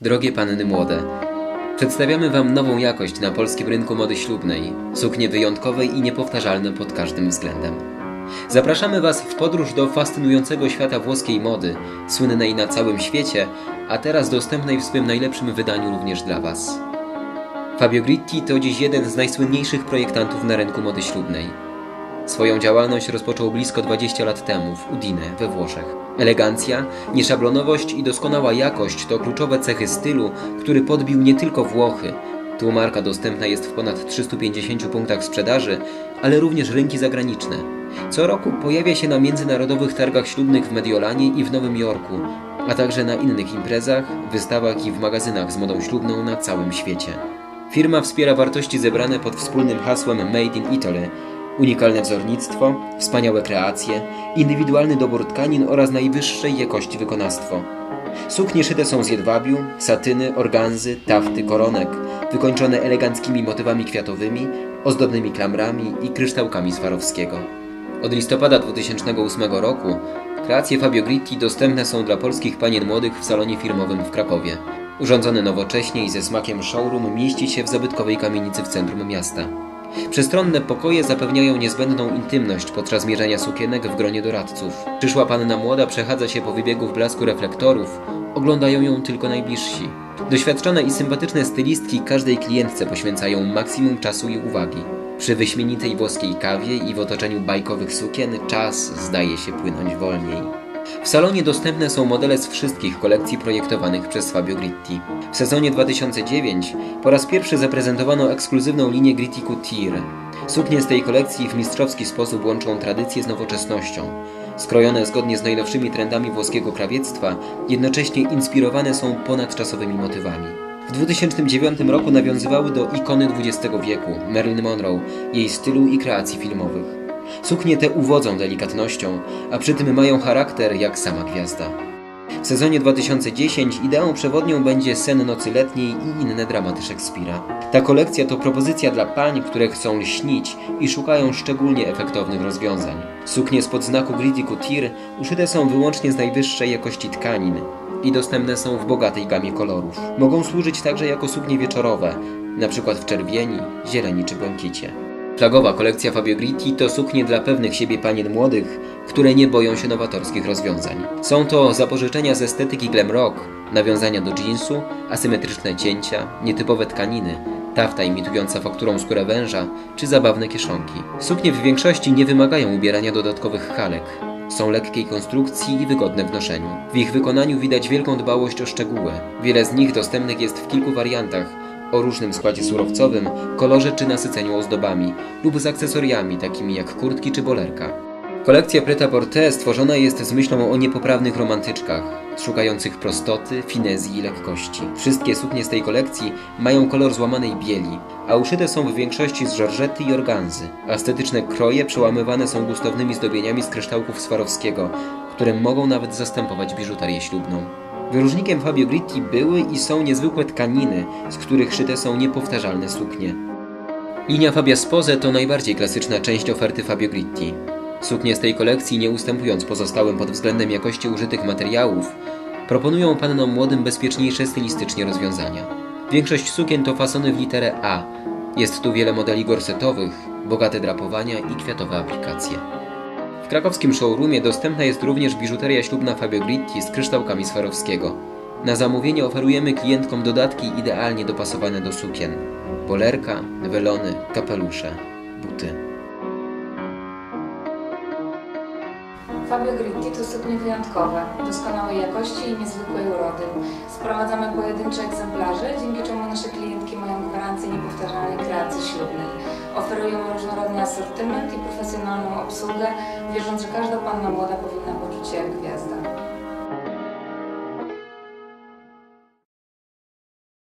Drogie panny młode, przedstawiamy Wam nową jakość na polskim rynku mody ślubnej, suknie wyjątkowe i niepowtarzalne pod każdym względem. Zapraszamy Was w podróż do fascynującego świata włoskiej mody, słynnej na całym świecie, a teraz dostępnej w swym najlepszym wydaniu również dla Was. Fabio Gritti to dziś jeden z najsłynniejszych projektantów na rynku mody ślubnej. Swoją działalność rozpoczął blisko 20 lat temu w Udine we Włoszech. Elegancja, nieszablonowość i doskonała jakość to kluczowe cechy stylu, który podbił nie tylko Włochy. Tu marka dostępna jest w ponad 350 punktach sprzedaży, ale również rynki zagraniczne. Co roku pojawia się na międzynarodowych targach ślubnych w Mediolanie i w Nowym Jorku, a także na innych imprezach, wystawach i w magazynach z modą ślubną na całym świecie. Firma wspiera wartości zebrane pod wspólnym hasłem Made in Italy, unikalne wzornictwo, wspaniałe kreacje, indywidualny dobór tkanin oraz najwyższej jakości wykonawstwo. Suknie szyte są z jedwabiu, satyny, organzy, tafty, koronek, wykończone eleganckimi motywami kwiatowymi, ozdobnymi klamrami i kryształkami Swarowskiego. Od listopada 2008 roku kreacje Fabio Gritti dostępne są dla polskich panien młodych w salonie firmowym w Krakowie. Urządzony nowocześnie i ze smakiem showroom mieści się w zabytkowej kamienicy w centrum miasta. Przestronne pokoje zapewniają niezbędną intymność podczas mierzenia sukienek w gronie doradców. Przyszła panna młoda przechadza się po wybiegu w blasku reflektorów, oglądają ją tylko najbliżsi. Doświadczone i sympatyczne stylistki każdej klientce poświęcają maksimum czasu i uwagi. Przy wyśmienitej włoskiej kawie i w otoczeniu bajkowych sukien czas zdaje się płynąć wolniej. W salonie dostępne są modele z wszystkich kolekcji projektowanych przez Fabio Gritti. W sezonie 2009 po raz pierwszy zaprezentowano ekskluzywną linię Gritti Couture. Suknie z tej kolekcji w mistrzowski sposób łączą tradycję z nowoczesnością. Skrojone zgodnie z najnowszymi trendami włoskiego krawiectwa, jednocześnie inspirowane są ponadczasowymi motywami. W 2009 roku nawiązywały do ikony XX wieku, Marilyn Monroe, jej stylu i kreacji filmowych. Suknie te uwodzą delikatnością, a przy tym mają charakter jak sama gwiazda. W sezonie 2010 ideą przewodnią będzie Sen nocy letniej i inne dramaty Szekspira. Ta kolekcja to propozycja dla pań, które chcą lśnić i szukają szczególnie efektownych rozwiązań. Suknie spod znaku Gritty Couture uszyte są wyłącznie z najwyższej jakości tkanin i dostępne są w bogatej gamie kolorów. Mogą służyć także jako suknie wieczorowe, np. w czerwieni, zieleni czy błękicie. Flagowa kolekcja Fabio Gritti to suknie dla pewnych siebie panien młodych, które nie boją się nowatorskich rozwiązań. Są to zapożyczenia z estetyki glam rock, nawiązania do jeansu, asymetryczne cięcia, nietypowe tkaniny, tafta imitująca fakturą skórę węża czy zabawne kieszonki. Suknie w większości nie wymagają ubierania dodatkowych halek. Są lekkiej konstrukcji i wygodne w noszeniu. W ich wykonaniu widać wielką dbałość o szczegóły. Wiele z nich dostępnych jest w kilku wariantach, o różnym składzie surowcowym, kolorze czy nasyceniu ozdobami lub z akcesoriami takimi jak kurtki czy bolerka. Kolekcja Prêt-à-Porter stworzona jest z myślą o niepoprawnych romantyczkach, szukających prostoty, finezji i lekkości. Wszystkie suknie z tej kolekcji mają kolor złamanej bieli, a uszyte są w większości z żorżety i organzy. Estetyczne kroje przełamywane są gustownymi zdobieniami z kryształków Swarowskiego, które mogą nawet zastępować biżuterię ślubną. Wyróżnikiem Fabio Gritti były i są niezwykłe tkaniny, z których szyte są niepowtarzalne suknie. Linia Fabia Spose to najbardziej klasyczna część oferty Fabio Gritti. Suknie z tej kolekcji, nie ustępując pozostałym pod względem jakości użytych materiałów, proponują pannom młodym bezpieczniejsze stylistycznie rozwiązania. Większość sukien to fasony w literę A. Jest tu wiele modeli gorsetowych, bogate drapowania i kwiatowe aplikacje. W krakowskim showroomie dostępna jest również biżuteria ślubna Fabio Gritti z kryształkami Swarowskiego. Na zamówienie oferujemy klientkom dodatki idealnie dopasowane do sukien. Bolerka, welony, kapelusze, buty. Fabio Gritti to suknie wyjątkowe, doskonałej jakości i niezwykłej urody. Sprowadzamy pojedyncze egzemplarze, dzięki czemu nasze klientki mają gwarancję niepowtarzalnej kreacji ślubnej. Oferujemy różnorodny asortyment i profesjonalną obsługę, wierząc, że każda panna młoda powinna poczuć się jak gwiazda.